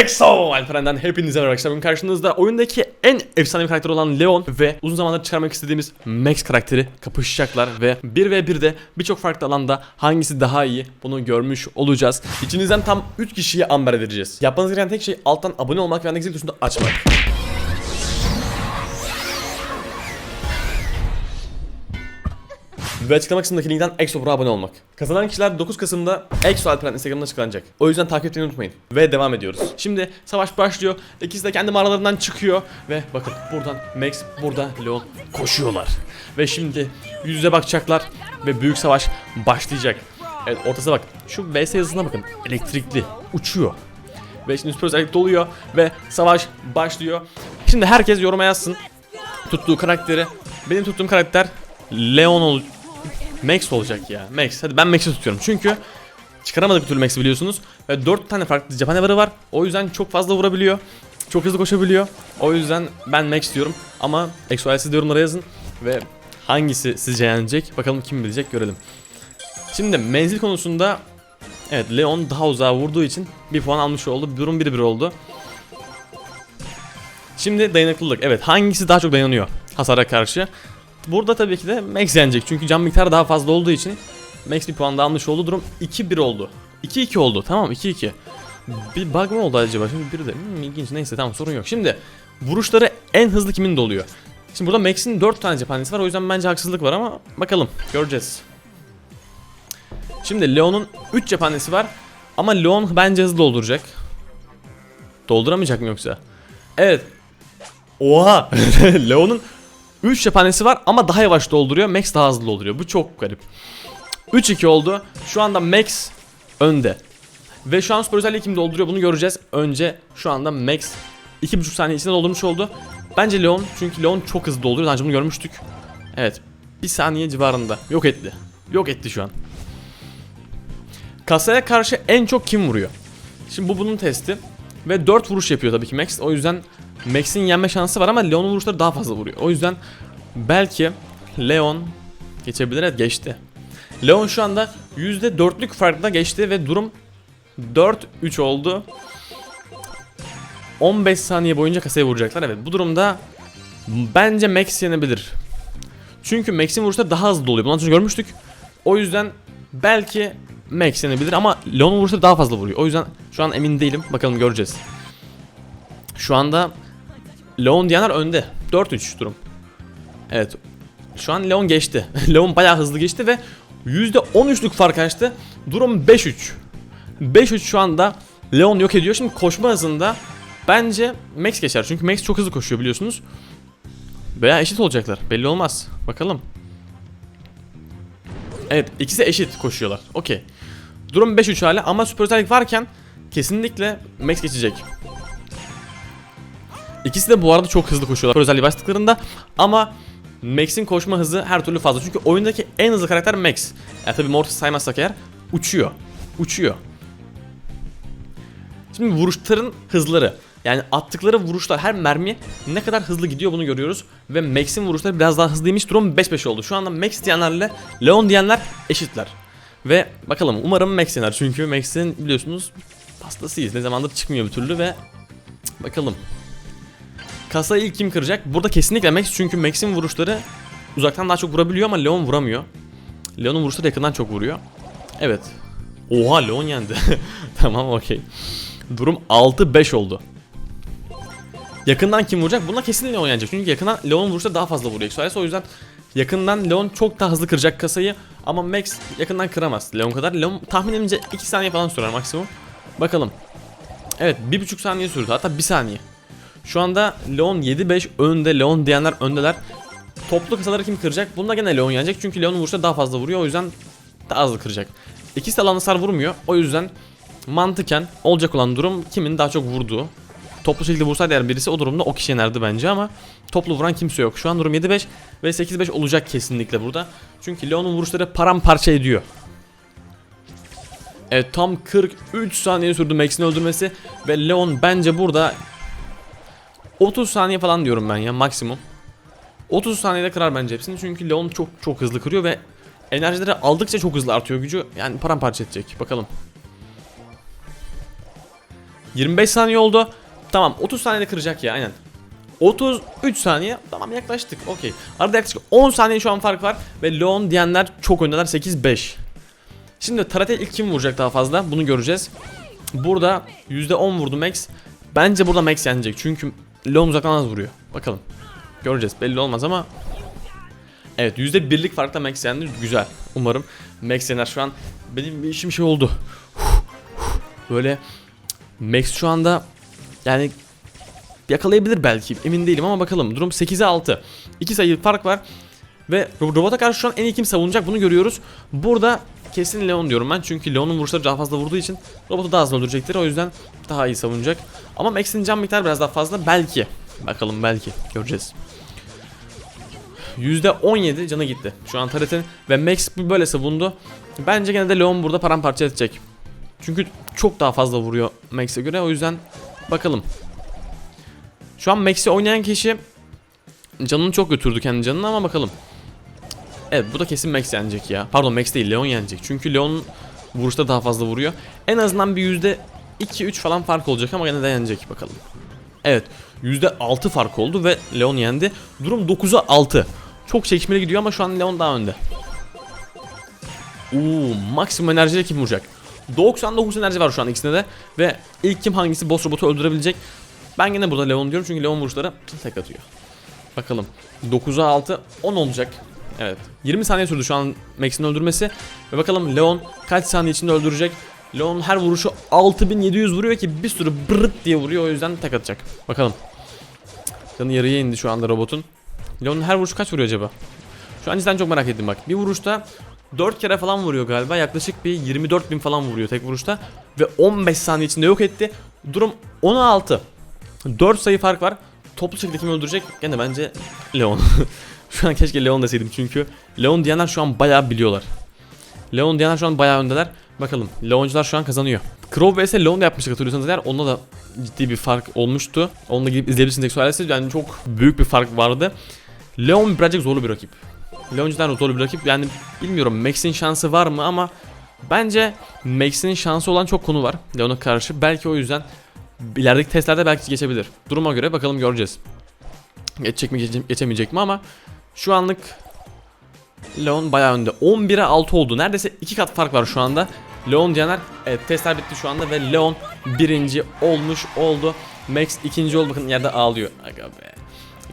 EXO Alperen'den hepinize merhaba arkadaşlar. Bugün karşınızda oyundaki en efsane karakter olan Leon ve uzun zamandır çıkarmak istediğimiz Max karakteri kapışacaklar ve 1v1'de birçok farklı alanda hangisi daha iyi bunu görmüş olacağız. İçinizden tam 3 kişiyi amber edeceğiz. Yapmanız gereken tek şey alttan abone olmak ve andaki zil tuşunu açmak. Ve açıklama kısmındaki linkten EXO Pro'ya abone olmak. Kazanan kişiler 9 Kasım'da EXO Alperen Instagram'da açıklanacak. O yüzden takip etmeyi unutmayın. Ve devam ediyoruz. Şimdi savaş başlıyor. İkisi de kendi mağaralarından çıkıyor. Ve bakın buradan Max, burada Leon koşuyorlar. Ve şimdi yüz yüze bakacaklar. Ve büyük savaş başlayacak. Evet ortasına bak. Şu VS yazısına bakın. Elektrikli. Uçuyor. Ve şimdi süper özellik doluyor. Ve savaş başlıyor. Şimdi herkes yoruma yazsın. Tuttuğu karakteri. Benim tuttuğum karakter Leon ol Max olacak ya. Max. Hadi ben Max'i tutuyorum. Çünkü çıkaramadık bir türlü Max'i biliyorsunuz. Ve 4 tane farklı Japan Ever'ı var. O yüzden çok fazla vurabiliyor. Çok hızlı koşabiliyor. O yüzden ben Max diyorum. Ama XYZ siz de yorumlara yazın. Ve hangisi sizce yenecek? Bakalım kim bilecek görelim. Şimdi menzil konusunda Evet Leon daha uzağa vurduğu için bir puan almış oldu. Durum 1-1 oldu. Şimdi dayanıklılık. Evet hangisi daha çok dayanıyor hasara karşı? Burada tabii ki de Max yenecek. Çünkü can miktarı daha fazla olduğu için Max bir puan daha almış oldu. Durum 2-1 oldu. 2-2 oldu. Tamam 2-2. Bir bug mı oldu acaba? Şimdi biri de hmm, ilginç neyse tamam sorun yok. Şimdi vuruşları en hızlı kimin de oluyor? Şimdi burada Max'in 4 tane cephanesi var. O yüzden bence haksızlık var ama bakalım göreceğiz. Şimdi Leon'un 3 cephanesi var. Ama Leon bence hızlı dolduracak. Dolduramayacak mı yoksa? Evet. Oha! Leon'un 3 cephanesi var ama daha yavaş dolduruyor. Max daha hızlı dolduruyor. Bu çok garip. 3-2 oldu. Şu anda Max önde. Ve şu an süper özelliği kim dolduruyor bunu göreceğiz. Önce şu anda Max 2,5 saniye içinde doldurmuş oldu. Bence Leon çünkü Leon çok hızlı dolduruyor. Daha önce bunu görmüştük. Evet. Bir saniye civarında. Yok etti. Yok etti şu an. Kasaya karşı en çok kim vuruyor? Şimdi bu bunun testi. Ve 4 vuruş yapıyor tabii ki Max. O yüzden Max'in yenme şansı var ama Leon'un vuruşları daha fazla vuruyor. O yüzden belki Leon geçebilir. Evet geçti. Leon şu anda %4'lük farkla geçti ve durum 4-3 oldu. 15 saniye boyunca kasaya vuracaklar. Evet bu durumda bence Max yenebilir. Çünkü Max'in vuruşları daha hızlı oluyor. Bundan önce görmüştük. O yüzden belki Max yenebilir ama Leon'un vuruşları daha fazla vuruyor. O yüzden şu an emin değilim. Bakalım göreceğiz. Şu anda Leon diyenler önde. 4-3 durum. Evet. Şu an Leon geçti. Leon bayağı hızlı geçti ve %13'lük fark açtı. Durum 5-3. 5-3 şu anda Leon yok ediyor. Şimdi koşma hızında bence Max geçer. Çünkü Max çok hızlı koşuyor biliyorsunuz. Veya eşit olacaklar. Belli olmaz. Bakalım. Evet ikisi eşit koşuyorlar. Okey. Durum 5-3 hali ama süper özellik varken kesinlikle Max geçecek. İkisi de bu arada çok hızlı koşuyorlar özelliği bastıklarında ama Max'in koşma hızı her türlü fazla. Çünkü oyundaki en hızlı karakter Max. Yani tabii Mortis saymazsak eğer uçuyor. Uçuyor. Şimdi vuruşların hızları. Yani attıkları vuruşlar her mermi ne kadar hızlı gidiyor bunu görüyoruz. Ve Max'in vuruşları biraz daha hızlıymış. Durum 5-5 oldu. Şu anda Max diyenlerle Leon diyenler eşitler. Ve bakalım umarım Max yener. Çünkü Max'in biliyorsunuz pastasıyız. Ne zamandır çıkmıyor bir türlü ve bakalım. Kasayı ilk kim kıracak? Burada kesinlikle Max çünkü Max'in vuruşları uzaktan daha çok vurabiliyor ama Leon vuramıyor. Leon'un vuruşları yakından çok vuruyor. Evet. Oha Leon yendi. tamam okey. Durum 6-5 oldu. Yakından kim vuracak? Buna kesin Leon yenecek. Çünkü yakından Leon vuruşları daha fazla vuruyor. Exoales o yüzden yakından Leon çok daha hızlı kıracak kasayı. Ama Max yakından kıramaz Leon kadar. Leon tahminimce 2 saniye falan sürer maksimum. Bakalım. Evet 1.5 saniye sürdü. Hatta 1 saniye. Şu anda Leon 7-5 önde. Leon diyenler öndeler. Toplu kasaları kim kıracak? Bunda gene Leon yenecek. Çünkü Leon'un vuruşları daha fazla vuruyor. O yüzden daha hızlı kıracak. İkisi de alan vurmuyor. O yüzden mantıken olacak olan durum kimin daha çok vurduğu. Toplu şekilde vursaydı eğer birisi o durumda o kişi yenerdi bence ama toplu vuran kimse yok. Şu an durum 7-5 ve 8-5 olacak kesinlikle burada. Çünkü Leon'un vuruşları paramparça ediyor. Evet tam 43 saniye sürdü Max'in öldürmesi ve Leon bence burada 30 saniye falan diyorum ben ya maksimum. 30 saniyede kırar bence hepsini çünkü Leon çok çok hızlı kırıyor ve enerjileri aldıkça çok hızlı artıyor gücü. Yani paramparça edecek. Bakalım. 25 saniye oldu. Tamam 30 saniyede kıracak ya aynen. 33 saniye tamam yaklaştık okey. Arada yaklaşık 10 saniye şu an fark var ve Leon diyenler çok öndeler 8-5. Şimdi Taratel ilk kim vuracak daha fazla bunu göreceğiz. Burada %10 vurdu Max. Bence burada Max yenecek çünkü Leon uzaktan az vuruyor. Bakalım. Göreceğiz belli olmaz ama Evet %1'lik farkla Max yendi güzel. Umarım Max yener şu an. Benim bir işim şey oldu. Böyle Max şu anda yani yakalayabilir belki emin değilim ama bakalım. Durum 8'e 6. 2 sayı fark var. Ve ro- robota karşı şu an en iyi kim savunacak bunu görüyoruz. Burada kesin Leon diyorum ben çünkü Leon'un vuruşları daha fazla vurduğu için robotu daha hızlı öldürecektir o yüzden daha iyi savunacak. Ama Max'in can miktarı biraz daha fazla belki. Bakalım belki göreceğiz. %17 canı gitti. Şu an Taret'in ve Max böyle savundu. Bence gene de Leon burada paramparça edecek. Çünkü çok daha fazla vuruyor Max'e göre o yüzden bakalım. Şu an Max'i oynayan kişi canını çok götürdü kendi canını ama bakalım. Evet bu da kesin Max yenecek ya. Pardon Max değil Leon yenecek. Çünkü Leon vuruşta daha fazla vuruyor. En azından bir yüzde 2-3 falan fark olacak ama gene de yenecek bakalım. Evet %6 fark oldu ve Leon yendi. Durum 9'a 6. Çok çekişmeli gidiyor ama şu an Leon daha önde. Uuu maksimum enerjiyle kim vuracak? 99 enerji var şu an ikisinde de ve ilk kim hangisi boss robotu öldürebilecek? Ben gene burada Leon diyorum çünkü Leon vuruşları tek atıyor. Bakalım 9'a 6 10 olacak. Evet 20 saniye sürdü şu an Max'in öldürmesi ve bakalım Leon kaç saniye içinde öldürecek? Leon her vuruşu 6700 vuruyor ki bir sürü brıt diye vuruyor o yüzden tek atacak. Bakalım. Canı yarıya indi şu anda robotun. Leon'un her vuruşu kaç vuruyor acaba? Şu an cidden çok merak ettim bak. Bir vuruşta 4 kere falan vuruyor galiba. Yaklaşık bir 24 bin falan vuruyor tek vuruşta. Ve 15 saniye içinde yok etti. Durum 16. 4 sayı fark var. Toplu şekilde kimi öldürecek? Gene bence Leon. şu an keşke Leon deseydim çünkü Leon diyenler şu an bayağı biliyorlar. Leon diyenler şu an bayağı öndeler. Bakalım Leoncular şu an kazanıyor. Crow vs Leon da yapmıştık hatırlıyorsanız eğer onda da ciddi bir fark olmuştu. Onunla gidip izleyebilirsiniz Exoales'i yani çok büyük bir fark vardı. Leon birazcık zorlu bir rakip. Leon cidden zorlu bir rakip yani bilmiyorum Max'in şansı var mı ama bence Max'in şansı olan çok konu var Leon'a karşı. Belki o yüzden ilerideki testlerde belki geçebilir. Duruma göre bakalım göreceğiz. Geçecek mi geçe- geçemeyecek mi ama şu anlık Leon bayağı önde. 11'e 6 oldu. Neredeyse 2 kat fark var şu anda. Leon Caner evet testler bitti şu anda ve Leon birinci olmuş oldu. Max ikinci oldu bakın yerde ağlıyor. Aga be.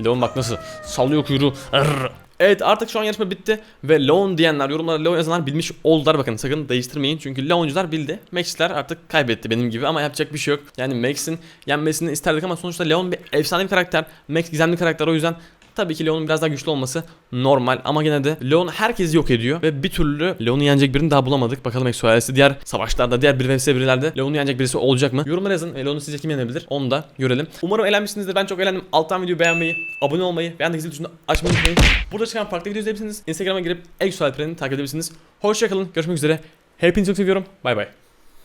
Leon bak nasıl sallıyor kuyruğu. Arr. Evet artık şu an yarışma bitti ve Leon diyenler yorumlara Leon yazanlar bilmiş oldular bakın sakın değiştirmeyin çünkü Leoncular bildi Max'ler artık kaybetti benim gibi ama yapacak bir şey yok yani Max'in yenmesini isterdik ama sonuçta Leon bir efsane bir karakter Max gizemli karakter o yüzden Tabii ki Leon'un biraz daha güçlü olması normal ama gene de Leon herkesi yok ediyor ve bir türlü Leon'u yenecek birini daha bulamadık. Bakalım Exo ailesi diğer savaşlarda, diğer 1 vs 1'lerde Leon'u yenecek birisi olacak mı? Yorumlara yazın. E, Leon'u sizce kim yenebilir? Onu da görelim. Umarım eğlenmişsinizdir. Ben çok eğlendim. Alttan videoyu beğenmeyi, abone olmayı ve yandaki zil tuşunu açmayı unutmayın. Burada çıkan farklı video izleyebilirsiniz. Instagram'a girip Exo Alperen'i takip edebilirsiniz. Hoşçakalın. Görüşmek üzere. Hepinizi çok seviyorum. Bay bay.